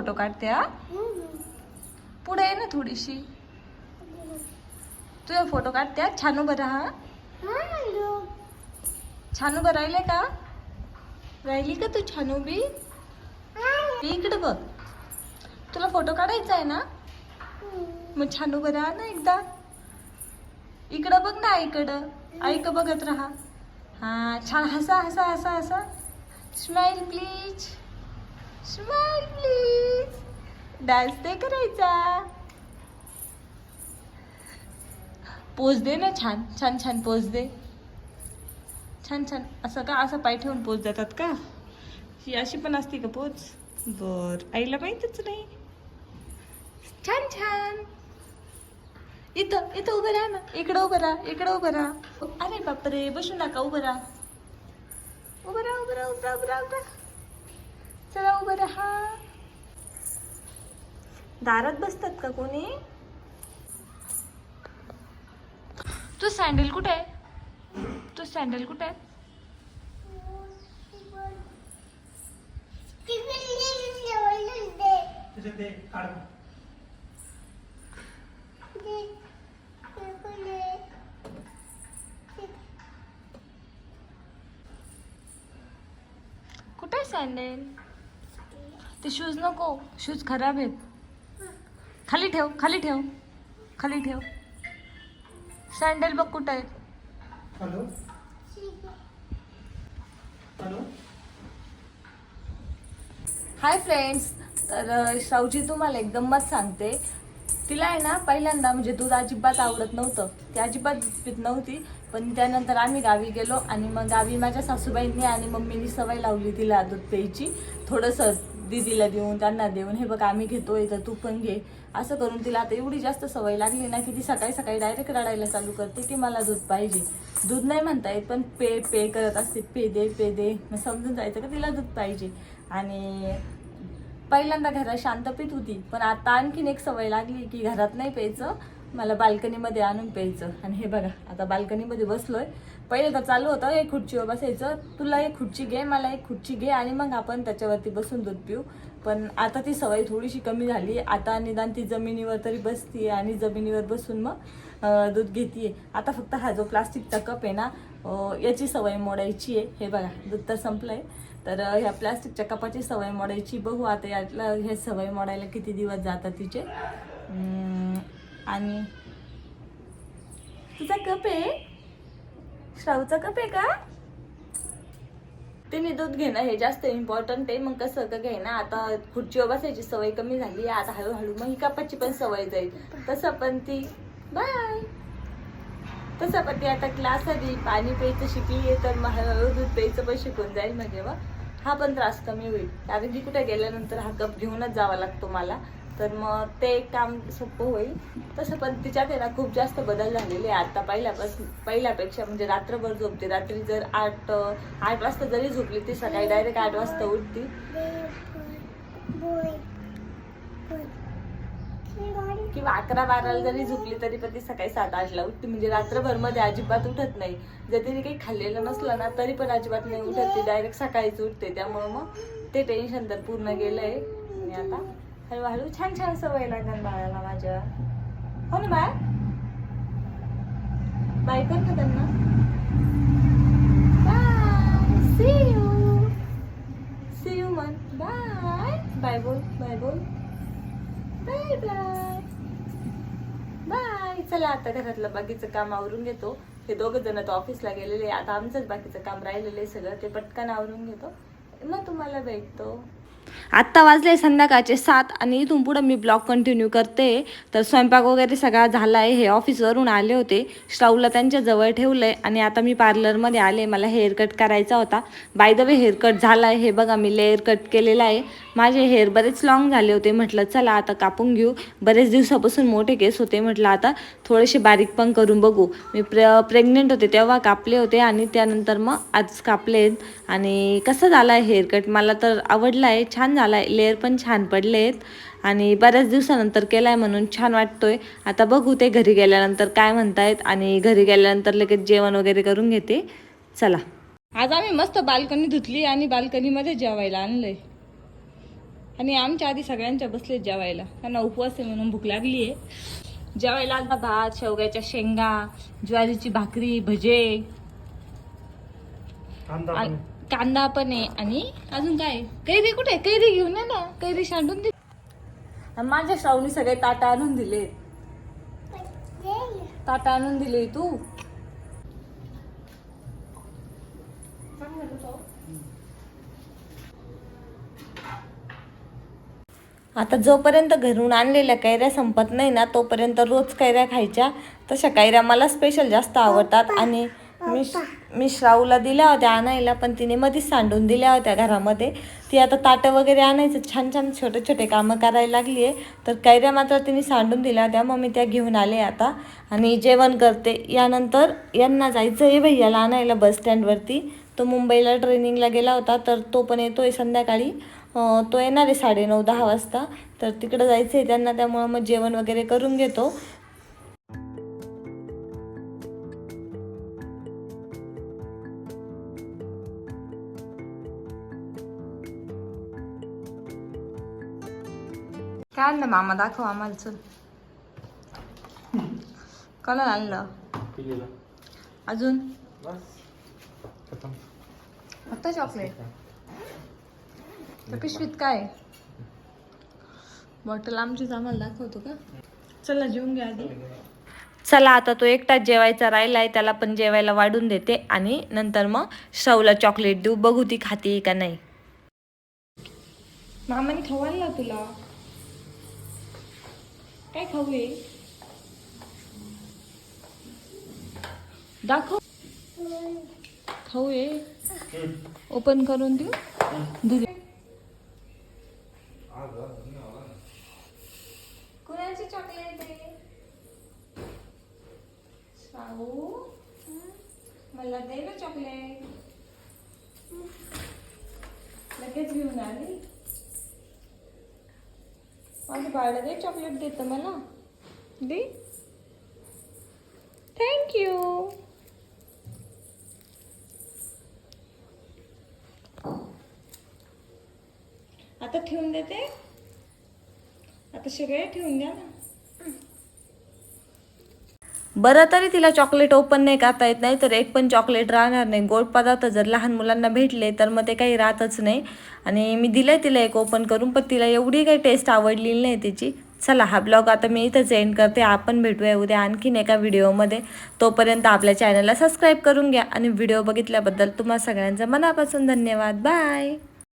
Photo काढते हा? पुढे ये ना थोडीशी. तुझा फोटो काढते हा? छान उभं राहा छान उभं राहिले का? राहिली का तू छान उभी? इकडे बघ. तुला फोटो काढायचा आहे ना? मग छान उभं राहा ना एकदा. इकडं बघ ना इकडं ऐक बघत राहा. हा छान हसा हसा हसा हसा. Smile please smile please dance ते करायचा. पोज दे ना छान छान छान पोज दे. छान छान. असं का असं पाय ठेवून पोज जातात का? ही अशी पण असते का पोज बर. आईला माहीतच नाही. छान छान. इथं इथं उभं राहा ना. इकडं उभं राहा इकडं उभं राहा. अरे बापरे बसू नका उभं राहा. उभं राहा उभं राहा उभं राहा उभं राहा उभं राहा. चला उभं राहा. दारात बसतात का कोणी? तू सँडल कुठे आहे? तू सँडल कुठे आहे? कुठे आहे सँडल ते शूज नको शूज खराब आहेत. खाली ठेव खाली ठेव खाली ठेव. सँडल बघ कुठे आहेत. हॅलो? हॅलो? हाय फ्रेंड्स तर अ, श्रावची तुम्हाला एक गंमत सांगते. तिला आहे ना पहिल्यांदा म्हणजे दूध अजिबात आवडत नव्हतं. ती अजिबात पित नव्हती. पण त्यानंतर आम्ही गावी गेलो आणि मग गावी माझ्या सासूबाईंनी आणि मम्मीनी सवय लावली तिला दूध प्यायची. थोडंसं दीदीला देऊन त्यांना देऊन हे बघ आम्ही घेतोय तर तू पण घे. असं करून तिला आता एवढी जास्त सवय लागली ना की ती सकाळी सकाळी डायरेक्ट रडायला चालू करते की मला दूध पाहिजे. दूध नाही म्हणता येत पण पे पे करत असते. पे दे पे दे. मग समजून जायचं का तिला दूध पाहिजे. आणि पहिल्यांदा घरात शांत पित होती पण आता आणखीन एक सवय लागली की घरात नाही प्यायचं. मला बाल्कनीमध्ये आणून प्यायचं. आणि हे बघा आता बाल्कनीमध्ये बसलोय. पहिले तर चालू होतं एक खुर्चीवर बसायचं. तुला एक खुर्ची घे मला एक खुर्ची घे आणि मग आपण त्याच्यावरती बसून दूध पिऊ. पण आता ती सवय थोडीशी कमी झाली. आता निदान ती जमिनीवर तरी बसते आणि जमिनीवर बसून मग दूध घेते आता फक्त हा जो प्लास्टिकचा कप आहे ना याची सवय मोडायची आहे. हे बघा दूध तर संपलं आहे तर ह्या प्लास्टिकच्या कपाची सवय मोडायची. बघू आता यातला हे सवय मोडायला किती दिवस जातात तिचे. आणि तुझा कप आहे? श्रावचा कप आहे का? तिने दूध घेणं हे जास्त इम्पॉर्टंट आहे. मग कसं का घेणं आता खुर्चीवर बसायची सवय कमी झाली आता हळूहळू मग ही कपाची पण सवय जाईल. तसं पण ती. बाय तसं पण ती आता क्लास आधी पाणी प्यायचं शिकली तर मग हळूहळू दूध प्यायचं पण शिकून जाईल म्हणजे मग हा पण त्रास कमी होईल. कारण की कुठे गेल्यानंतर हा कप घेऊनच जावा लागतो मला. तर मग ते एक काम सोपं होईल. तसं पण तिच्यात आहे ना खूप जास्त बदल झालेले आहे आता पहिल्यापासून पहिल्यापेक्षा म्हणजे रात्रभर झोपते. रात्री जर आठ आठ वाजता जरी झोपली ती सकाळी डायरेक्ट आठ वाजता उठती. किंवा अकरा बाराला जरी झोपली तरी पण ती सकाळी सात आठला उठते. म्हणजे रात्रभरमध्ये अजिबात उठत नाही. जर तिने काही खाल्लेलं नसलं ना तरी पण अजिबात नाही उठत. ती डायरेक्ट सकाळीच उठते. त्यामुळं मग ते टेन्शन तर पूर्ण गेलंय. आणि आता? हळूहळू छान छान सवय लागेल बाळाला माझ्या. हो ना बाळ? बाय कर ना त्यांना? Bye see you see you मन. बाय. बाय बोल बाय बोल. Bye bye. बाय. चला आता घरातलं बाकीचं काम आवरून घेतो. हे दोघं जण तर ऑफिसला गेलेले आहे. आता आमचंच बाकीचं काम राहिलेलं आहे सगळं. ते पटकन आवरून घेतो. मग तुम्हाला भेटतो. आत्ता वाजले संध्याकाळचे सात आणि इथून पुढं मी ब्लॉग कंटिन्यू करते. तर स्वयंपाक वगैरे सगळा झाला आहे हे ऑफिसवरून आले होते. श्राऊला त्यांच्या जवळ ठेवलं आहे आणि आता मी पार्लरमध्ये आले. मला हेअर कट करायचा होता. By the way haircut झाला आहे हे बघा मी लेअर कट केलेला आहे. माझे हेअर बरेच लाँग झाले होते. म्हटलं चला आता कापून घेऊ. बरेच दिवसापासून मोठे केस होते. म्हटलं आता थोडेसे बारीक पण करून बघू. मी प्र प्रेग्नेंट होते तेव्हा कापले होते आणि त्यानंतर मग आज कापले आणि कसं झालं आहे हेअर कट मला तर आवडला आहे छान झाला आहे लेअर पण छान पडले आहेत आणि बऱ्याच दिवसानंतर केला आहे म्हणून छान वाटतोय. आता बघू ते घरी गेल्यानंतर काय म्हणतायत आणि घरी गेल्यानंतर लगेच जेवण वगैरे करून घेते. चला. आज आम्ही मस्त बाल्कनी धुतली आणि बाल्कनीमध्ये जेवायला आणलंय. आणि आमच्या आधी सगळ्यांच्या बसले जेवायला. त्यांना उपवास आहे म्हणून भूक लागली आहे जेवायला आता भात शेवग्याच्या शेंगा ज्वारीची भाकरी भजे. कांदा पण आहे आणि अजून काय? कैरी कुठे? कैरी घेऊन ये ना. कैरी सांडून दे. माझ्या श्रावणी सगळे ताटा आणून दिले ताटा आणून दिले तू. आता जोपर्यंत घरून आणलेल्या कैऱ्या संपत नाही ना तोपर्यंत रोज कैऱ्या खायच्या. तशा कैऱ्या मला स्पेशल जास्त आवडतात आणि मी मी श्राऊला दिल्या होत्या आणायला पण तिने मध्येच सांडून दिल्या होत्या घरामध्ये. ती आता ताटं वगैरे आणायचं छान छान छोटे छोटे कामं करायला लागली आहे तर कैऱ्या मात्र तिने सांडून दिल्या होत्या मग मी त्या घेऊन आले आता. आणि जेवण करते. यानंतर यांना जायचं आहे भैयाला आणायला बस स्टँडवरती. तो मुंबईला ट्रेनिंगला गेला होता तर तो पण येतोय संध्याकाळी. अं, तो येणार आहे साडेनऊ दहा वाजता. तर तिकडं जायचं आहे त्यांना त्यामुळं मग जेवण वगैरे करून घेतो. काय आणलं मामा दाखव आम्हाला चल. कलर आणलं. पिलेला. अजून? बस. खतम. फक्त चॉकलेट तर पिशवीत काय? बॉटल आमचीच आम्हाला दाखवतो का? चला जेवून घ्या आधी. चला आता तो एकटाच जेवायचा राहिलाय त्याला पण जेवायला वाढून देते आणि नंतर मग शवला चॉकलेट देऊ. बघू ती खाते का नाही. मामाने खाऊ आणला तुला? काय खाऊ हे? दाखव. खाऊ आहे ओपन करून देऊ. दूध कुणाची चॉकलेट आहे शाहू? मला दे ना चॉकलेट लगेच घेऊन आली. माझं बाळा दे चॉकलेट देतं मला. दे. थँक्यू आता ठेवून देते. आता सगळे ठेवून द्या ना. बरं तरी तिला चॉकलेट ओपन नाही करता येत नाही तर एक पण चॉकलेट राहणार नाही. गोड पदार्थ जर लहान मुलांना भेटले तर मग ते काही राहतच नाही. आणि मी दिलं तिला एक ओपन करून पण तिला एवढी काही टेस्ट आवडलेली नाही तिची. चला हा ब्लॉग आता मी इथंच एंड करते. आपण भेटूया उद्या आणखीन एका व्हिडिओमध्ये तोपर्यंत आपल्या चॅनलला सबस्क्राईब करून घ्या. आणि व्हिडिओ बघितल्याबद्दल तुम्हा सगळ्यांचा मनापासून धन्यवाद. बाय